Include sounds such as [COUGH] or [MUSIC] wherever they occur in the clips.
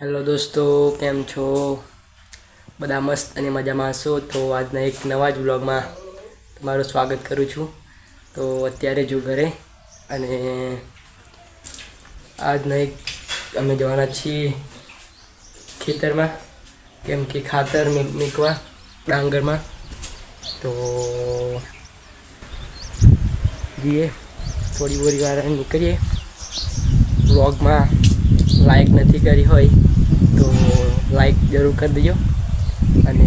Hello દોસ્તો, કેમ છો? બધા મસ્ત અને મજામાં હશો? તો આજના એક નવા જ વ્લોગમાં તમારું સ્વાગત કરું છું. તો અત્યારે જો ઘરે અને આજના એક અમે જવાના છીએ ખેતરમાં, કેમ કે ખાતર મીકવા ડાંગરમાં. તો જઈએ, થોડી બોરી વાર નીકળીએ. વ્લોગમાં લાઈક નથી કરી હોય, તો લાઈક જરૂર કરી દેજો. અને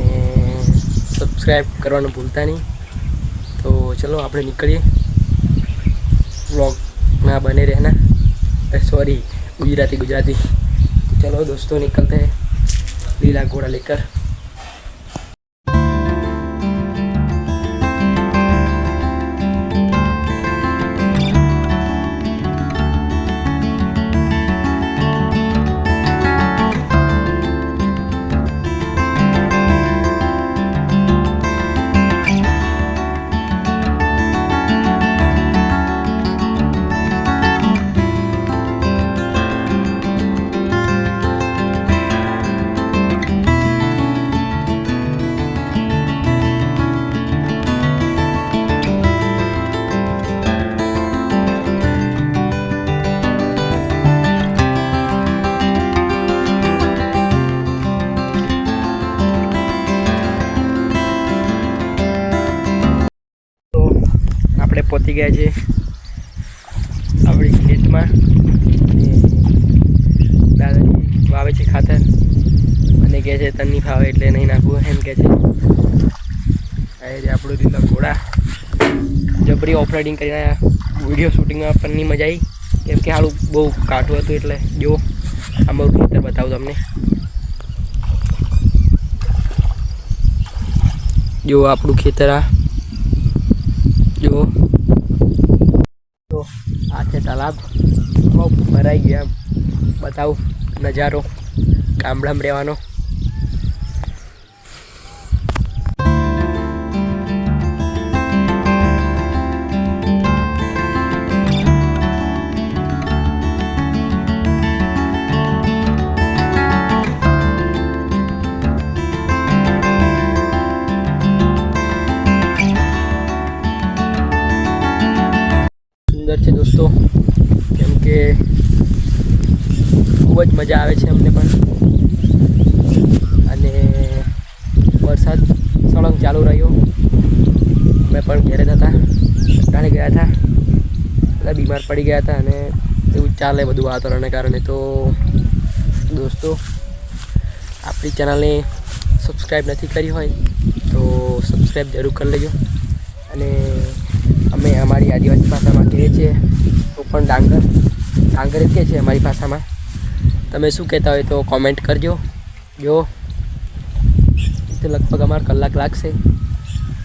સબસ્ક્રાઈબ કરવાનું ભૂલતા નહીં. તો ચલો, આપણે નીકળીએ. વ્લોગમાં બને રહેના. સોરી ગુજરાતી ગુજરાતી. ચલો, દોસ્તો, નીકળતા લીલા ઘોડા લેકર. પહોંચી ગયા છે આપણી ખેતમાં. દાદાજી વાવે છે ખાતર. અને કહે છે તન નહીં ફાવે એટલે નહીં નાખવું એમ કહે છે. આ જે આપણું લીલા ઘોડા. જબરી ઓપરેટિંગ કરીને વીડિયો શૂટિંગમાં પણ નહીં મજા આવી. કેમ કે હાલું બહુ કાઠું હતું એટલે. જો, આ મારું ખેતર બતાવું તમને. જો આપણું ખેતર આ. જો. તાલાબ. બહુ ભરાઈ ગયા બતાવું નજારો ગામડામાં રહેવાનો. સુંદર છે દોસ્તો. કે ખૂબ જ મજા આવે છે અમને પણ. અને વરસાદ સળંગ ચાલુ રહ્યો. અમે પણ ઘેરે હતા. કંટાળી ગયા હતા. બધા બીમાર પડી ગયા હતા અને એવું ચાલે બધું વાતાવરણને કારણે. તો દોસ્તો, આપણી ચેનલને સબસ્ક્રાઈબ નથી કરી હોય તો સબસ્ક્રાઈબ જરૂર કરી લેજો. અને અમે અમારી આદિવાસી ભાષામાં કહીએ છીએ તો પણ ડાંગર. ડાંગર કે છે અમારી ભાષામાં? તમે શું કહેતા હોય તો કોમેન્ટ કરજો. જો લગભગ અમારે કલાક લાગશે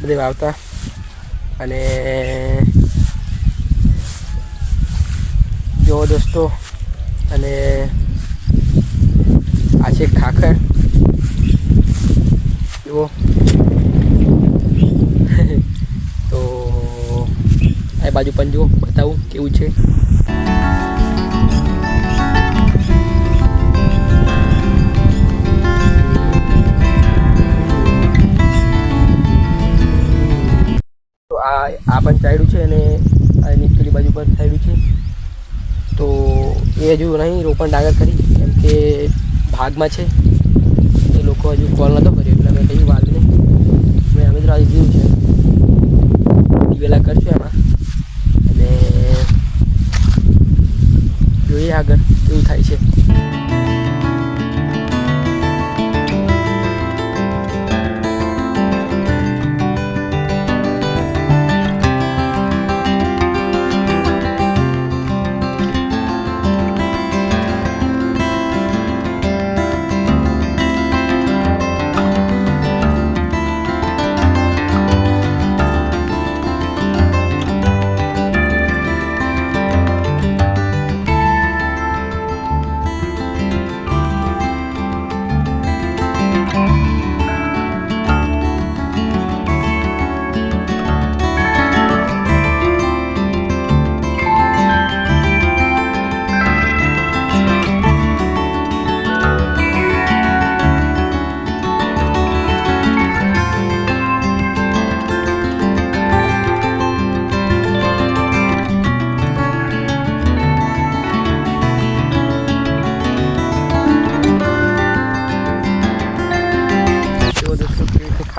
બધે વાવતા. અને જો દોસ્તો, અને આ છે ખાખર. જુઓ. [LAUGHS] તો આ બાજુ પણ જુઓ, બતાવું કેવું છે. પણ ચાલ્યું છે અને આ એની પેલી બાજુ પણ થયેલું છે. તો એ હજુ નહીં, રોપણ ડાગર કરી, કેમ કે ભાગમાં છે. એ લોકો હજુ કોલ નહોતો કર્યો, એટલે મેં કહ્યું વાલ નહીં. મેં અમે તો આજે દીધું છે. દિવેલા કરશું એમાં. અને જોઈએ આગળ, કેવું થાય છે.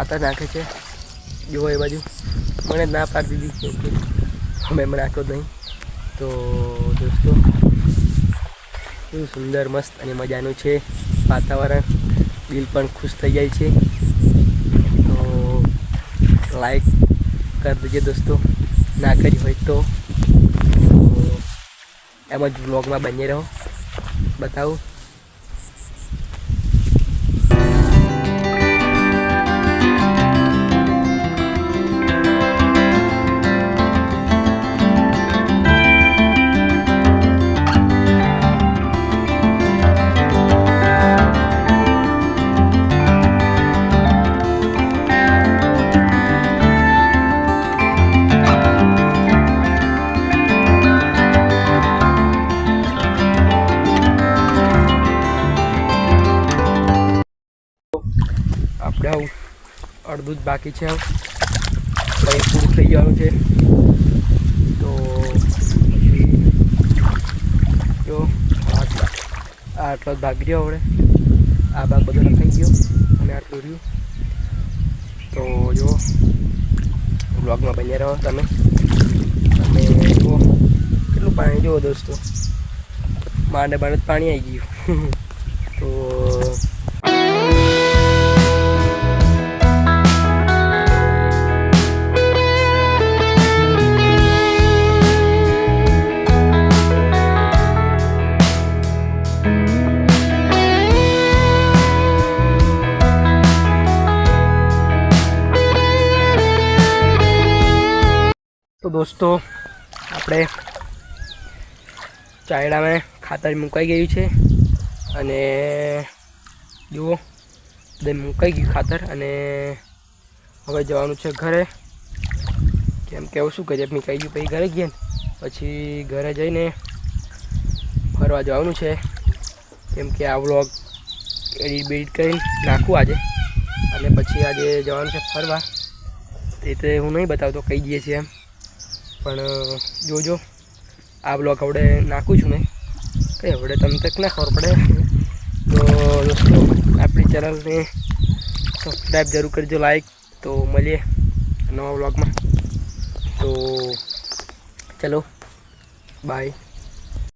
ખાતર નાખે છે. જુઓ એ બાજુ. મને જ ના પાડી દીધી. કે અમે એમ નાખ્યો નહીં. તો દોસ્તો શું સુંદર, મસ્ત અને મજાનું છે વાતાવરણ. દિલ પણ ખુશ થઈ જાય છે. તો લાઈક કરી દેજો દોસ્તો. ના કરી હોય તો. એમ જ વ્લોગમાં બની રહો. બતાવું. આવું અડધું જ બાકી છે પછી પૂરું થઈ જવાનું છે. તો જો, આ આટલો જ ભાગ રહ્યો આપણે. આ ભાગ બધો લખાઈ ગયો. અને આટલું રહ્યું તો જો બ્લોગમાં બન્યા રહો તમે. અને જુઓ, કેટલું પાણી જુઓ દોસ્તો. માંડે જ પાણી આવી ગયું. [LAUGHS] તો તો દોસ્તો, આપણે ચાયડામાં ખાતર મુકાઈ ગયું છે અને જુઓ, બધે મુકાઈ ગયું ખાતર અને હવે જવાનું છે ઘરે. કેમ કે હવે શું કરીએ? મુકાઈ ગયું પછી ઘરે ગયા પછી ઘરે જઈને ફરવા જવાનું છે. કેમ કે આ વ્લોગ એડિટ બેડિટ કરીને નાખું આજે. અને પછી આજે જવાનું છે ફરવા. તો હું નહીં બતાવતો, કહી દઈએ છીએ એમ. પણ જોજો. આ બ્લોગ હવે નાખું છું મેં કંઈ હવે તમને તક ના ખબર પડે. તો, દોસ્તો, આપણી ચેનલને સબસ્ક્રાઈબ જરૂર કરજો લાઈક તો મળીએ નવા બ્લોગમાં તો, ચલો બાય